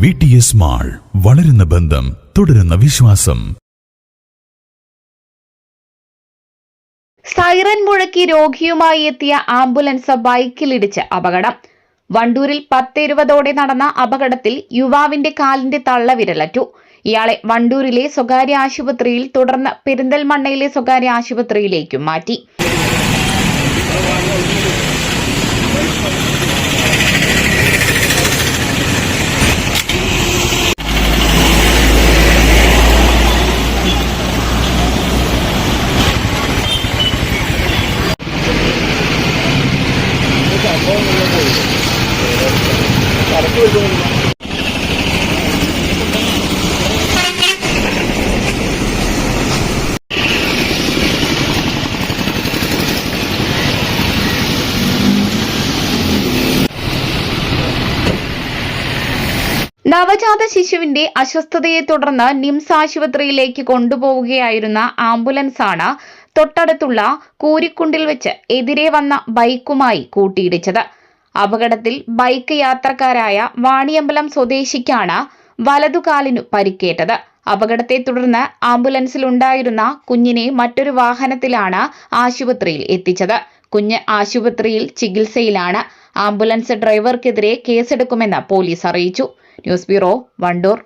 V T S mall വളരുന്ന ബന്ധം തുടരുന്ന വിശ്വാസം. സൈറൻ മുഴക്കി രോഗിയുമായി എത്തിയ ആംബുലൻസ് ബൈക്കിലിടിച്ച് അപകടം. വണ്ടൂരിൽ പത്ത് ഇരുപതോടെ നടന്ന അപകടത്തിൽ യുവാവിന്റെ കാലിന്റെ തള്ളവിരലറ്റു ഇയാളെ വണ്ടൂരിലെ സ്വകാര്യ ആശുപത്രിയിൽ തുടർന്ന് പെരിന്തൽമണ്ണയിലെ സ്വകാര്യ ആശുപത്രിയിലേക്കും മാറ്റി. നവജാത ശിശുവിന്റെ അസ്വസ്ഥതയെ തുടർന്ന് നിംസ് ആശുപത്രിയിലേക്ക് കൊണ്ടുപോവുകയായിരുന്ന ആംബുലൻസാണ് തൊട്ടടുത്തുള്ള കൂരിക്കുണ്ടിൽ വെച്ച് എതിരെ വന്ന ബൈക്കുമായി കൂട്ടിയിടിച്ചത്. അപകടത്തിൽ ബൈക്ക് യാത്രക്കാരായ വാണിയമ്പലം സ്വദേശിക്കാണ് വലതുകാലിനു പരിക്കേറ്റത്. അപകടത്തെ തുടർന്ന് ആംബുലൻസിൽ ഉണ്ടായിരുന്ന കുഞ്ഞിനെ മറ്റൊരു വാഹനത്തിലാണ് ആശുപത്രിയിൽ എത്തിച്ചത്. കുഞ്ഞ് ആശുപത്രിയിൽ ചികിത്സയിലാണ്. ആംബുലൻസ് ഡ്രൈവർക്കെതിരെ കേസെടുക്കുമെന്ന് പോലീസ് അറിയിച്ചു. News bureau Wandoor.